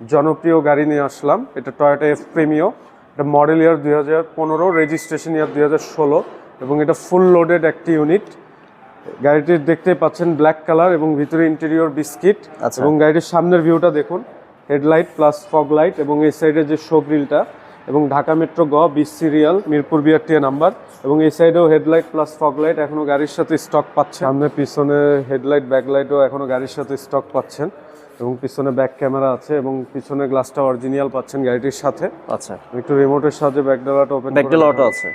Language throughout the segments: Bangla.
জনপ্রিয় গাড়ি নিয়ে আসলাম। এটা টয়োটা এফ প্রেমিও এটা মডেল ইয়ার দুই হাজার পনেরো রেজিস্ট্রেশন ইয়ার দুই হাজার ষোলো এবং এটা ফুল লোডেড একটি ইউনিট গাড়িটি দেখতে পাচ্ছেন ব্ল্যাক কালার এবং ভিতরে ইন্টেরিয়র বিস্কিট আচ্ছা। এবং গাড়িটির সামনের ভিউটা দেখুন। হেডলাইট প্লাস ফগ লাইট এবং এই সাইডে যে শো গ্রিলটা এবং ঢাকা মেট্রো গ বিশ সিরিয়াল মিরপুর বিআরটিএ নাম্বার এবং এই সাইডেও হেডলাইট প্লাস ফগ লাইট এখনও গাড়ির সাথে স্টক পাচ্ছে সামনে পিছনে হেডলাইট ব্যাকলাইটও এখনও গাড়ির সাথে স্টক পাচ্ছেন। এবং পিছনে ব্যাক ক্যামেরা আছে এবং পিছনে গ্লাসটা অরিজিনাল পাচ্ছেন গাড়িটির সাথে। আচ্ছা। একটু রিমোটের সাহায্যে ব্যাক ডালাটা ওপেন ব্যাকডেল অটো আছে।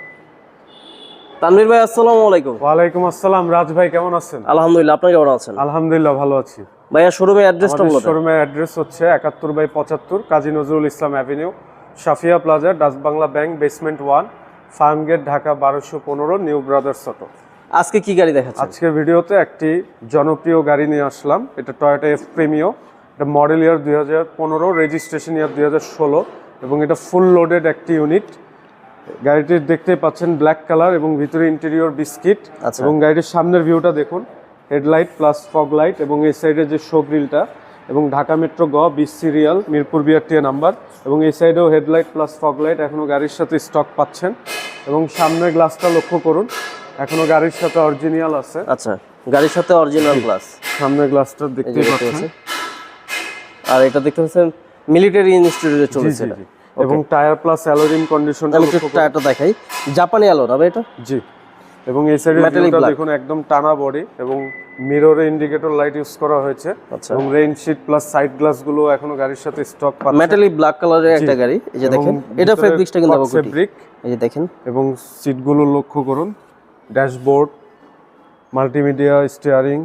তানভীর ভাই আসসালামু আলাইকুম। ওয়ালাইকুম আসসালাম। রাজ ভাই কেমন আছেন? আলহামদুলিল্লাহ আপনি কেমন আছেন? আলহামদুলিল্লাহ ভালো আছি। ভাইয়া শোরুমের অ্যাড্রেসটা বলে দেন। শোরুমের অ্যাড্রেস হচ্ছে একাত্তর বাই পঁচাত্তর Kazi Nazrul Islam avenue Safia plaza Dutch Bangla bank basement one farm gate Dhaka বারোশো পনেরো নিউ ব্রাদার্স অটো আজকে কি গাড়ি দেখাচ্ছেন? আজকের ভিডিওতে একটি জনপ্রিয় গাড়ি নিয়ে আসলাম। এটা টয়োটা এফ প্রেমিও এটা মডেল ইয়ার দুই হাজার পনেরো রেজিস্ট্রেশন ইয়ার দুই হাজার ষোলো এবং এটা ফুল লোডেড একটি ইউনিট গাড়িটির দেখতে পাচ্ছেন ব্ল্যাক কালার এবং ভিতরে ইন্টেরিয়র বিস্কিট আচ্ছা। এবং গাড়িটির সামনের ভিউটা দেখুন হেডলাইট প্লাস ফগ লাইট এবং এই সাইডে যে শো গ্রিলটা এবং ঢাকা মেট্রো গ বিশ সিরিয়াল মিরপুর বিআরটিএ নাম্বার এবং এই সাইডেও হেডলাইট প্লাস ফগ লাইট এখনও গাড়ির সাথে স্টক পাচ্ছেন এবং সামনের গ্লাসটা লক্ষ্য করুন এখনও গাড়ির সাথে অরিজিনাল আছে। আচ্ছা গাড়ির সাথে অরিজিনাল গ্লাস সামনের গ্লাসটা দেখতে পাচ্ছেন। আর এটা দেখতে পাচ্ছেন মিলিটারি ইনস্টিটিউটে চলেছে। এবং টায়ার প্লাস অ্যালোরিম কন্ডিশন আমি টায়ারটা দেখাই। জাপানি আলো না এটা? জি। এবং এই Metallic দেখুন একদম টানা বডি এবং মিররে ইন্ডিকেটর লাইট ইউজ করা হয়েছে। আচ্ছা। এবং রেইন শিট প্লাস সাইড গ্লাসগুলো এখনও গাড়ির সাথে স্টক পাচ্ছে। মেটালি ব্ল্যাক কালারের একটা গাড়ি এই যে দেখেন। এটা ফেব্রিক্সটা কিন্তু আবার ফেব্রিক এই যে দেখেন। এবং সিটগুলো লক্ষ্য করুন। ড্যাশবোর্ড মাল্টিমিডিয়া স্টিয়ারিং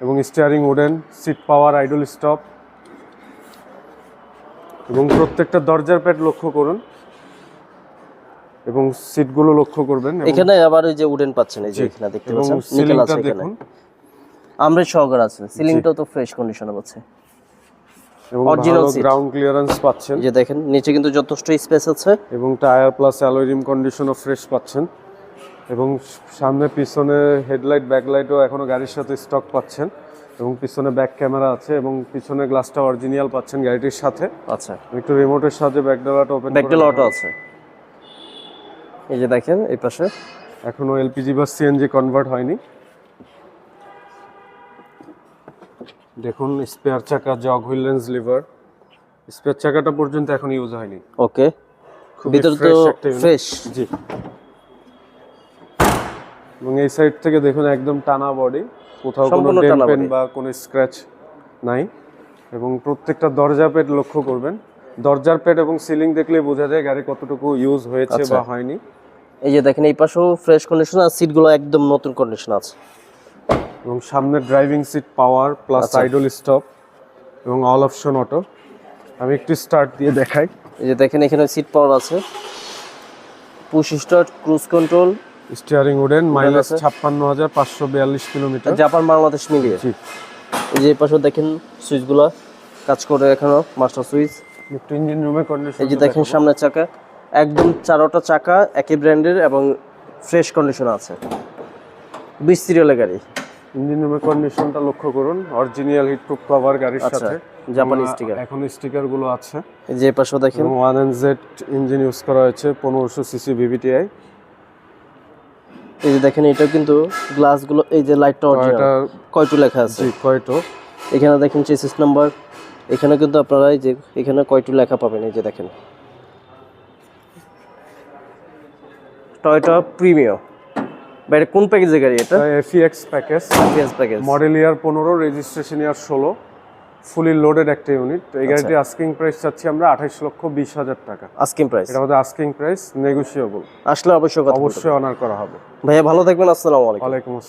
এবং steering wooden seat power idle stop এবং প্রত্যেকটা দরজার প্যাড লক্ষ্য করুন এবং সিটগুলো লক্ষ্য করবেন এখানে আবার ওই যে উডেন পাচ্ছেন এই যে এখানে দেখতে পাচ্ছেন নিকেল আছে এখানে। দেখুন। আমরা সহকার আছে সিলিংটাও তো ফ্রেশ কন্ডিশনে আছে এবং ভালো গ্রাউন্ড ক্লিয়ারেন্স পাচ্ছেন। যে দেখেন নিচে কিন্তু যথেষ্ট স্পেস আছে। এবং টায়ার প্লাস অ্যালোরিম কন্ডিশনও ফ্রেশ পাচ্ছেন। এবং সামনে পিছনে হেডলাইট ব্যাকলাইটও এখনও গাড়ির সাথে স্টক পাচ্ছেন। এবং পিছনে ব্যাক ক্যামেরা আছে এবং পিছনে গ্লাসটা অরিজিনাল পাচ্ছেন গাড়িটির সাথে। আচ্ছা। একটু রিমোটের সাহায্যে ব্যাক ডালাটা ওপেন ব্যাকডেল অটো আছে। এই যে দেখেন এই পাশে। এখনও এলপিজি বা সিএনজি কনভার্ট হয়নি। দেখুন স্পেয়ার চাকা jack wheel lens lever spare চাকাটা পর্যন্ত এখন ইউজ হয়নি। ওকে ভিতরে তো। ফ্রেশ জি। এবং এই সাইড থেকে দেখুন একদম টানা বডি কোথাও কোনো টানা বা কোনো স্ক্র্যাচ নাই। এবং প্রত্যেকটা দরজা পেট লক্ষ্য করবেন। দরজার পেট এবং সিলিং দেখলে বোঝা যায় গাড়ি কতটুকু ইউজ হয়েছে আচ্ছা। বা হয়নি। এই যে দেখেন এই পাশেও ফ্রেশ কন্ডিশন আর সিটগুলো একদম নতুন কন্ডিশন আছে। এবং সামনে driving seat power plus. Idle stop এবং অল অপশন অটো আমি একটু স্টার্ট দিয়ে দেখাই। এই যে দেখেন এখানে সিট পাওয়ার আছে। Push start cruise control steering wooden mileage. ছাপ্পান্ন হাজার পাঁচশো বিয়াল্লিশ কিলোমিটার। জাপান বাংলাদেশ মিলিয়ে। জি। এই যে পাশে দেখেন সুইচগুলো কাজ করে এখনও মাস্টার সুইচ। একটু ইঞ্জিন রুমে কন্ডিশন এই যে দেখেন সামনের চাকা একদম চারোটা চাকা একই ব্র্যান্ডের এবং ফ্রেশ কন্ডিশন আছে। বিশ সিরিয়ালের গাড়ি। ইঞ্জিন রুমের কন্ডিশনটা লক্ষ্য করুন অরিজিনাল হিট প্রুফ কভার গাড়ির আচ্ছা, সাথে। জাপানি sticker। এখন স্টিকারগুলো আছে। এই যে পাশেও দেখেন। One N Z engine use করা হয়েছে পনেরোশো সিসি ভিভিটিআই এই যে দেখেন এটা কিন্তু গ্লাসগুলো এই যে লাইটটা এটা অরিজিনাল কয়টু লেখা আছে? জি কয়টো? এখানে দেখেন চেসিস নাম্বার এখানে কিন্তু আপনারা এই যে এখানে কয়টু লেখা পাবেন এই যে দেখেন। টয়োটা প্রিমিয়াম বাইরে কোন প্যাকেজের গাড়ি এটা? এফিএক্স package PS package model year পনেরো রেজিস্ট্রেশন ইয়ার ষোলো। ফুলি লোডেড একটা ইউনিট। এই গাড়িটি আস্কিং প্রাইস চাচ্ছি আমরা আঠাইশ লক্ষ বিশ হাজার টাকা। আস্কিং প্রাইস এটা আমাদের আস্কিং প্রাইস নেগোসিয়েবল আসলে অবশ্যই অবশ্যই অনার করা হবে। ভাইয়া ভালো থাকবেন আসসালামু আলাইকুম। ওয়ালাইকুম আসসালাম।